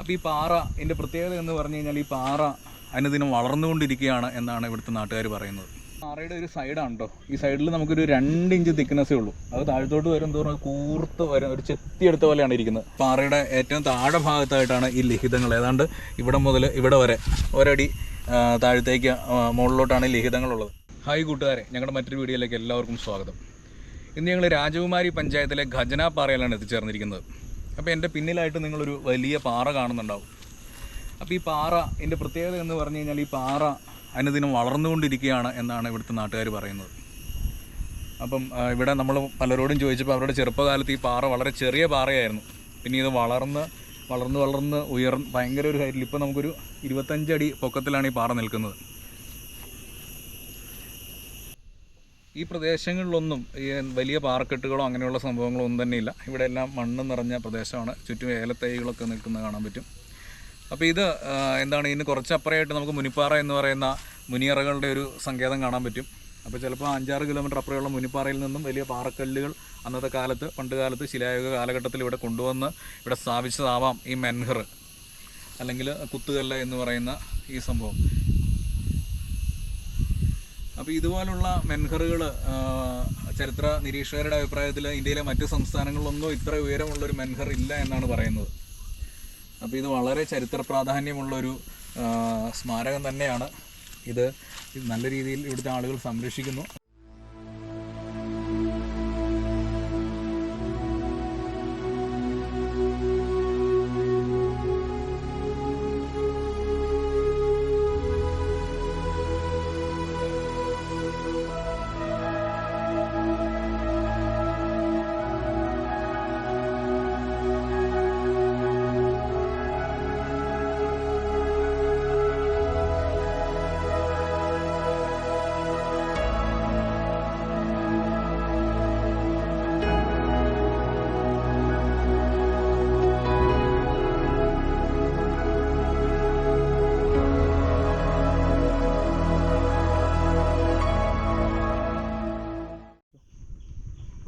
അപ്പോൾ ഈ പാറ ഇതിന്റെ പ്രത്യേകത എന്ന് പറഞ്ഞു കഴിഞ്ഞാൽ ഈ പാറ അനുദിനം വളർന്നുകൊണ്ടിരിക്കുകയാണ് എന്നാണ് ഇവിടുത്തെ നാട്ടുകാർ പറയുന്നത്. പാറയുടെ ഒരു സൈഡാണ് കേട്ടോ ഈ സൈഡിൽ നമുക്കൊരു രണ്ട് ഇഞ്ച് തിക്നെസ്സേ ഉള്ളൂ. അത് താഴത്തോട്ട് വരും തോറും കൂർത്ത് വരും. ഒരു ചെത്തി എടുത്ത പോലെയാണ് ഇരിക്കുന്നത്. പാറയുടെ ഏറ്റവും താഴെ ഭാഗത്തായിട്ടാണ് ഈ ലിഖിതങ്ങൾ. ഏതാണ്ട് ഇവിടെ മുതൽ ഇവിടെ വരെ ഒരടി താഴത്തേക്ക് മുകളിലോട്ടാണ് ഈ ലിഖിതങ്ങളുള്ളത്. ഹായ് കൂട്ടുകാരെ ഞങ്ങളുടെ മറ്റൊരു വീഡിയോയിലേക്ക് എല്ലാവർക്കും സ്വാഗതം. ഇന്ന് ഞങ്ങൾ രാജകുമാരി പഞ്ചായത്തിലെ ഖജന പാറയിലാണ് എത്തിച്ചേർന്നിരിക്കുന്നത്. അപ്പോൾ എന്റെ പിന്നിലായിട്ട് നിങ്ങളൊരു വലിയ പാറ കാണുന്നുണ്ടാവും. അപ്പോൾ ഈ പാറ എന്റെ പ്രത്യേകത എന്ന് പറഞ്ഞു കഴിഞ്ഞാൽ ഈ പാറ അനുദിനം വളർന്നുകൊണ്ടിരിക്കുകയാണ് എന്നാണ് ഇവിടുത്തെ നാട്ടുകാർ പറയുന്നത്. അപ്പം ഇവിടെ നമ്മൾ പലരോടും ചോദിച്ചപ്പോൾ അവരുടെ ചെറുപ്പകാലത്ത് ഈ പാറ വളരെ ചെറിയ പാറയായിരുന്നു. പിന്നെ ഇത് വളർന്ന് വളർന്ന് വളർന്ന് ഉയർന്ന് ഭയങ്കര ഒരു ഹൈറ്റിൽ ഇപ്പോൾ നമുക്കൊരു ഇരുപത്തഞ്ചടി പൊക്കത്തിലാണ് ഈ പാറ നിൽക്കുന്നത്. ഈ പ്രദേശങ്ങളിലൊന്നും ഈ വലിയ പാറക്കെട്ടുകളോ അങ്ങനെയുള്ള സംഭവങ്ങളോ ഒന്നും തന്നെ ഇല്ല. ഇവിടെ എല്ലാം മണ്ണ് നിറഞ്ഞ പ്രദേശമാണ്. ചുറ്റും ഏലത്തൈകളൊക്കെ നിൽക്കുന്ന കാണാൻ പറ്റും. അപ്പോൾ ഇത് എന്താണ് ഇതിന് കുറച്ചപ്പുറമായിട്ട് നമുക്ക് മുനിപ്പാറ എന്ന് പറയുന്ന മുനിയറകളുടെ ഒരു സങ്കേതം കാണാൻ പറ്റും. അപ്പോൾ ചിലപ്പോൾ അഞ്ചാറ് കിലോമീറ്റർ അപ്പുറമുള്ള മുനിപ്പാറയിൽ നിന്നും വലിയ പാറക്കല്ലുകൾ അന്നത്തെ കാലത്ത് പണ്ട് കാലത്ത് ശിലായുഗ കാലഘട്ടത്തിൽ ഇവിടെ കൊണ്ടുവന്ന് ഇവിടെ സ്ഥാപിച്ചതാവാം ഈ മെൻഹർ അല്ലെങ്കിൽ കുത്തുകല്ല് എന്ന് പറയുന്ന ഈ സംഭവം. അപ്പോൾ ഇതുപോലുള്ള മെൻഹറുകൾ ചരിത്ര നിരീക്ഷകരുടെ അഭിപ്രായത്തിൽ ഇന്ത്യയിലെ മറ്റ് സംസ്ഥാനങ്ങളിലൊന്നും ഇത്ര ഉയരമുള്ളൊരു മെൻഹർ ഇല്ല എന്നാണ് പറയുന്നത്. അപ്പോൾ ഇത് വളരെ ചരിത്ര പ്രാധാന്യമുള്ളൊരു സ്മാരകം തന്നെയാണ്. ഇത് നല്ല രീതിയിൽ ഇവിടുത്തെ ആളുകൾ സംരക്ഷിക്കുന്നു.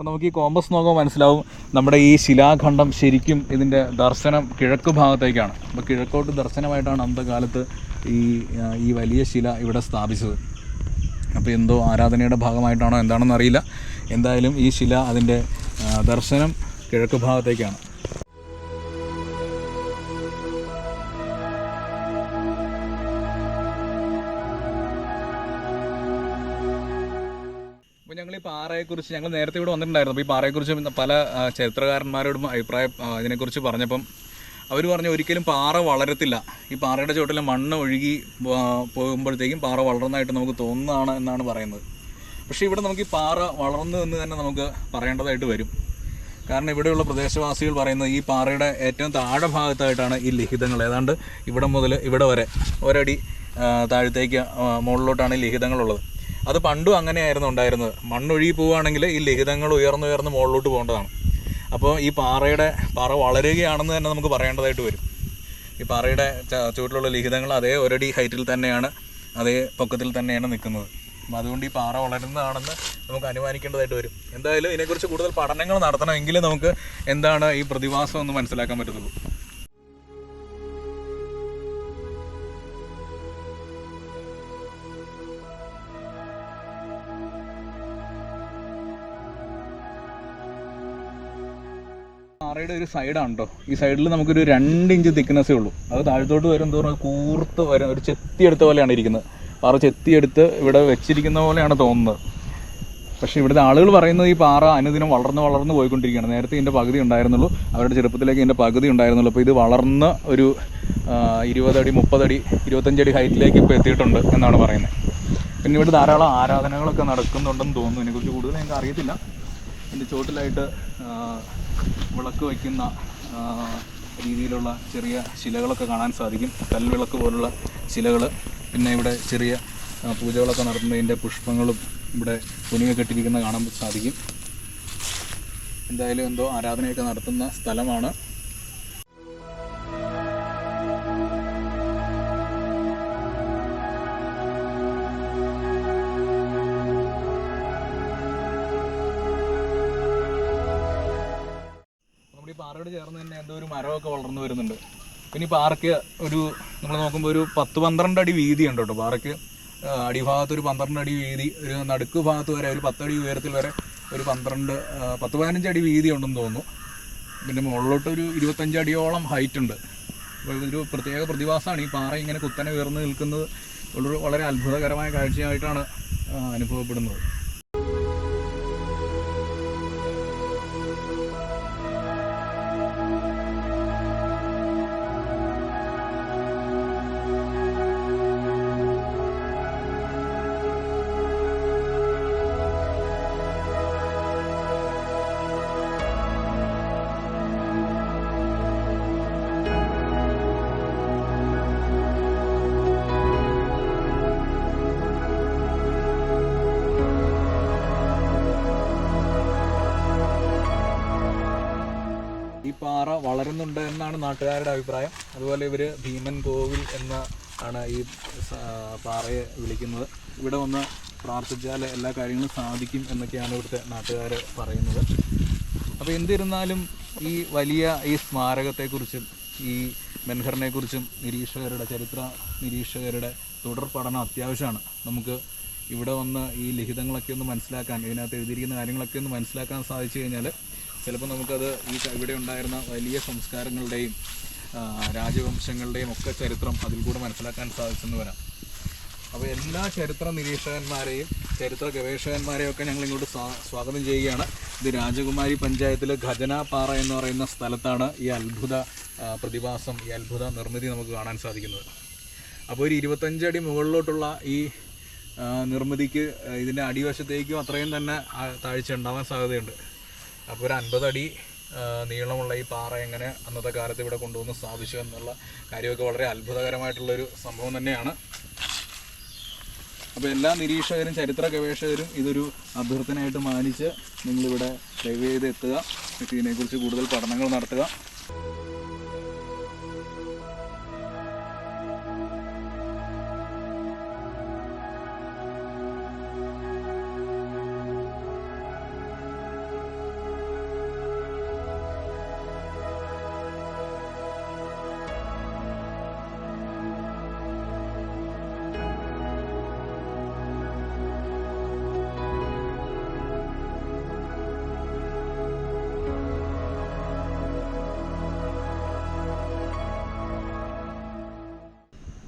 അപ്പോൾ നമുക്ക് ഈ കോമ്പസ് നോക്കുമ്പോൾ മനസ്സിലാവും നമ്മുടെ ഈ ശിലാഖണ്ഡം ശരിക്കും ഇതിന്റെ ദർശനം കിഴക്ക് ഭാഗത്തേക്കാണ്. അപ്പോൾ കിഴക്കോട്ട് ദർശനമായിട്ടാണ് അന്ത കാലത്ത് ഈ ഈ വലിയ ശില ഇവിടെ സ്ഥാപിച്ചത്. അപ്പോൾ എന്തോ ആരാധനയുടെ ഭാഗമായിട്ടാണോ എന്താണെന്ന് അറിയില്ല. എന്തായാലും ഈ ശില അതിന്റെ ദർശനം കിഴക്ക് ഭാഗത്തേക്കാണ്. ഞങ്ങൾ ഈ പാറയെക്കുറിച്ച് ഞങ്ങൾ നേരത്തെ ഇവിടെ വന്നിട്ടുണ്ടായിരുന്നു. അപ്പോൾ ഈ പാറയെക്കുറിച്ച് പല ചരിത്രകാരന്മാരോടും അഭിപ്രായം ഇതിനെക്കുറിച്ച് പറഞ്ഞപ്പം അവർ പറഞ്ഞു ഒരിക്കലും പാറ വളരത്തില്ല. ഈ പാറയുടെ ചുവട്ടിലെ മണ്ണ് ഒഴുകി പോകുമ്പോഴത്തേക്കും പാറ വളർന്നതായിട്ട് നമുക്ക് തോന്നുന്നതാണ് എന്നാണ് പറയുന്നത്. പക്ഷേ ഇവിടെ നമുക്ക് ഈ പാറ വളർന്നു എന്ന് തന്നെ നമുക്ക് പറയേണ്ടതായിട്ട് വരും. കാരണം ഇവിടെയുള്ള പ്രദേശവാസികൾ പറയുന്നത് ഈ പാറയുടെ ഏറ്റവും താഴെ ഭാഗത്തായിട്ടാണ് ഈ ലിഖിതങ്ങൾ. ഏതാണ്ട് ഇവിടെ മുതൽ ഇവിടെ വരെ ഒരടി താഴത്തേക്ക് മുകളിലോട്ടാണ് ഈ ലിഖിതങ്ങളുള്ളത്. അത് പണ്ടും അങ്ങനെയായിരുന്നു ഉണ്ടായിരുന്നത്. മണ്ണൊഴുകി പോവുകയാണെങ്കിൽ ഈ ലിഖിതങ്ങൾ ഉയർന്നു ഉയർന്ന് മുകളിലോട്ട് പോകേണ്ടതാണ്. അപ്പോൾ ഈ പാറയുടെ പാറ വളരുകയാണെന്ന് തന്നെ നമുക്ക് പറയേണ്ടതായിട്ട് വരും. ഈ പാറയുടെ ചുവട്ടിലുള്ള ലിഖിതങ്ങൾ അതേ ഒരടി ഹൈറ്റിൽ തന്നെയാണ് അതേ പൊക്കത്തിൽ തന്നെയാണ് നിൽക്കുന്നത്. അപ്പം അതുകൊണ്ട് ഈ പാറ വളരുന്നതാണെന്ന് നമുക്ക് അനുമാനിക്കേണ്ടതായിട്ട് വരും. എന്തായാലും ഇതിനെക്കുറിച്ച് കൂടുതൽ പഠനങ്ങൾ നടത്തണമെങ്കിൽ നമുക്ക് എന്താണ് ഈ പ്രതിഭാസം എന്ന് മനസ്സിലാക്കാൻ പറ്റത്തുള്ളൂ. പാറയുടെ ഒരു സൈഡാണ് ഈ സൈഡിൽ നമുക്കൊരു രണ്ട് ഇഞ്ച് തിക്നെസ്സേ ഉള്ളൂ. അത് താഴത്തോട്ട് വരും തോറും കൂർത്ത് വരും. ഒരു ചെത്തിയെടുത്ത പോലെയാണ് ഇരിക്കുന്നത്. പാറ ചെത്തിയെടുത്ത് ഇവിടെ വെച്ചിരിക്കുന്ന പോലെയാണ് തോന്നുന്നത്. പക്ഷേ ഇവിടുത്തെ ആളുകൾ പറയുന്നത് ഈ പാറ അനുദിനം വളർന്ന് വളർന്ന് പോയിക്കൊണ്ടിരിക്കുകയാണ്. നേരത്തെ ഇതിന്റെ പകുതി ഉണ്ടായിരുന്നുള്ളൂ. അവരുടെ ചെറുപ്പത്തിലേക്ക് ഇതിന്റെ പകുതി ഉണ്ടായിരുന്നുള്ളൂ. അപ്പോൾ ഇത് വളർന്ന ഒരു ഇരുപതടി മുപ്പതടി ഇരുപത്തഞ്ചടി ഹൈറ്റിലേക്ക് ഇപ്പോൾ എത്തിയിട്ടുണ്ട് എന്നാണ് പറയുന്നത്. പിന്നെ ഇവിടെ ധാരാളം ആരാധനകളൊക്കെ നടക്കുന്നുണ്ടെന്ന് തോന്നുന്നു. ഇതിനെക്കുറിച്ച് കൂടുതൽ എനിക്ക് അറിയത്തില്ല. ഇതിന്റെ ചോട്ടിലായിട്ട് വിളക്ക് വയ്ക്കുന്ന രീതിയിലുള്ള ചെറിയ ശിലകളൊക്കെ കാണാൻ സാധിക്കും. കൽവിളക്ക് പോലുള്ള ശിലകൾ പിന്നെ ഇവിടെ ചെറിയ പൂജകളൊക്കെ നടത്തുന്നതിന്റെ പുഷ്പങ്ങളും ഇവിടെ തുണിയൊക്കെ കെട്ടിരിക്കുന്ന കാണാൻ സാധിക്കും. എന്തായാലും എന്തോ ആരാധനയൊക്കെ നടത്തുന്ന സ്ഥലമാണ്. പാറയോട് ചേർന്ന് തന്നെ എന്തോ ഒരു മരമൊക്കെ വളർന്നു വരുന്നുണ്ട്. പിന്നെ ഈ പാറയ്ക്ക് ഒരു നമ്മൾ നോക്കുമ്പോൾ ഒരു പത്ത് പന്ത്രണ്ട് അടി വീതി ഉണ്ട് കേട്ടോ. പാറയ്ക്ക് അടിഭാഗത്ത് ഒരു പന്ത്രണ്ട് അടി വീതി ഒരു നടുക്ക് ഭാഗത്ത് വരെ ഒരു പത്തടി ഉയരത്തിൽ വരെ ഒരു പന്ത്രണ്ട് പത്ത് പതിനഞ്ച് അടി വീതി ഉണ്ടെന്ന് തോന്നുന്നു. പിന്നെ മുകളിലോട്ട് ഒരു ഇരുപത്തഞ്ച് അടിയോളം ഹൈറ്റ് ഉണ്ട്. ഇതൊരു പ്രത്യേക പ്രതിഭാസമാണ്. ഈ പാറ ഇങ്ങനെ കുത്തനെ ഉയർന്നു നിൽക്കുന്നത് വളരെ അത്ഭുതകരമായ കാഴ്ചയായിട്ടാണ് അനുഭവപ്പെടുന്നത്. പാറ വളരുന്നുണ്ട് എന്നാണ് നാട്ടുകാരുടെ അഭിപ്രായം. അതുപോലെ ഇവർ ഭീമൻ കോവിൽ എന്ന ആണ് ഈ പാറയെ വിളിക്കുന്നത്. ഇവിടെ വന്ന് പ്രാർത്ഥിച്ചാൽ എല്ലാ കാര്യങ്ങളും സാധിക്കും എന്നൊക്കെയാണ് ഇവിടുത്തെ നാട്ടുകാർ പറയുന്നത്. അപ്പോൾ എന്തിരുന്നാലും ഈ വലിയ ഈ സ്മാരകത്തെക്കുറിച്ചും ഈ മെൻഹറിനെക്കുറിച്ചും നിരീക്ഷകരുടെ ചരിത്ര നിരീക്ഷകരുടെ തുടർ പഠനം അത്യാവശ്യമാണ്. നമുക്ക് ഇവിടെ വന്ന് ഈ ലിഖിതങ്ങളൊക്കെ ഒന്ന് മനസ്സിലാക്കാൻ ഇതിനകത്ത് എഴുതിയിരിക്കുന്ന കാര്യങ്ങളൊക്കെ ഒന്ന് മനസ്സിലാക്കാൻ സാധിച്ചു കഴിഞ്ഞാൽ ചിലപ്പോൾ നമുക്കത് ഈ ഇവിടെ ഉണ്ടായിരുന്ന വലിയ സംസ്കാരങ്ങളുടെയും രാജവംശങ്ങളുടെയും ഒക്കെ ചരിത്രം അതിൽ കൂടെ മനസ്സിലാക്കാൻ സാധിച്ചെന്ന് വരാം. അപ്പോൾ എല്ലാ ചരിത്ര നിരീക്ഷകന്മാരെയും ചരിത്ര ഗവേഷകന്മാരെയും ഒക്കെ ഞങ്ങൾ ഇങ്ങോട്ട് സ്വാഗതം ചെയ്യുകയാണ്. ഇത് രാജകുമാരി പഞ്ചായത്തിലെ ഖജനാപ്പാറ എന്ന് പറയുന്ന സ്ഥലത്താണ് ഈ അത്ഭുത പ്രതിഭാസം ഈ അത്ഭുത നിർമ്മിതി നമുക്ക് കാണാൻ സാധിക്കുന്നത്. അപ്പോൾ ഒരു ഇരുപത്തഞ്ചടി മുകളിലോട്ടുള്ള ഈ നിർമ്മിതിക്ക് ഇതിന്റെ അടിവശത്തേക്കും അത്രയും തന്നെ താഴ്ച ഉണ്ടാവാൻ സാധ്യതയുണ്ട്. അപ്പോൾ ഒരു അൻപതടി നീളമുള്ള ഈ പാറ എങ്ങനെ അന്നത്തെ കാലത്ത് ഇവിടെ കൊണ്ടുവന്ന് സ്ഥാപിച്ചു എന്നുള്ള കാര്യമൊക്കെ വളരെ അത്ഭുതകരമായിട്ടുള്ളൊരു സംഭവം തന്നെയാണ്. അപ്പോൾ എല്ലാ നിരീക്ഷകരും ചരിത്ര ഗവേഷകരും ഇതൊരു അഭ്യർത്ഥനയായിട്ട് മാനിച്ച് നിങ്ങളിവിടെ ദയവ് ചെയ്ത് എത്തുക. ഇതിനെക്കുറിച്ച് കൂടുതൽ പഠനങ്ങൾ നടത്തുക.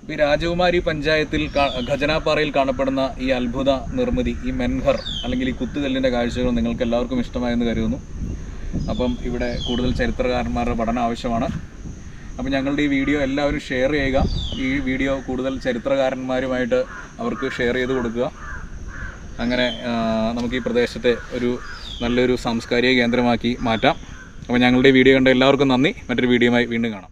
ഈ രാജകുമാരി പഞ്ചായത്തിൽ ഖജനാപ്പാറയിൽ കാണപ്പെടുന്ന ഈ അത്ഭുത നിർമ്മിതി ഈ മെൻഹർ അല്ലെങ്കിൽ ഈ കുത്തുകല്ലിന്റെ കാഴ്ചകൾ നിങ്ങൾക്ക് എല്ലാവർക്കും ഇഷ്ടമായെന്ന് കരുതുന്നു. അപ്പം ഇവിടെ കൂടുതൽ ചരിത്രകാരന്മാരുടെ പഠനം ആവശ്യമാണ്. അപ്പം ഞങ്ങളുടെ ഈ വീഡിയോ എല്ലാവരും ഷെയർ ചെയ്യുക. ഈ വീഡിയോ കൂടുതൽ ചരിത്രകാരന്മാരുമായിട്ട് അവർക്ക് ഷെയർ ചെയ്ത് കൊടുക്കുക. അങ്ങനെ നമുക്ക് ഈ പ്രദേശത്തെ ഒരു നല്ലൊരു സാംസ്കാരിക കേന്ദ്രമാക്കി മാറ്റാം. അപ്പോൾ ഞങ്ങളുടെ ഈ വീഡിയോ കണ്ട എല്ലാവർക്കും നന്ദി. മറ്റൊരു വീഡിയോയുമായി വീണ്ടും കാണാം.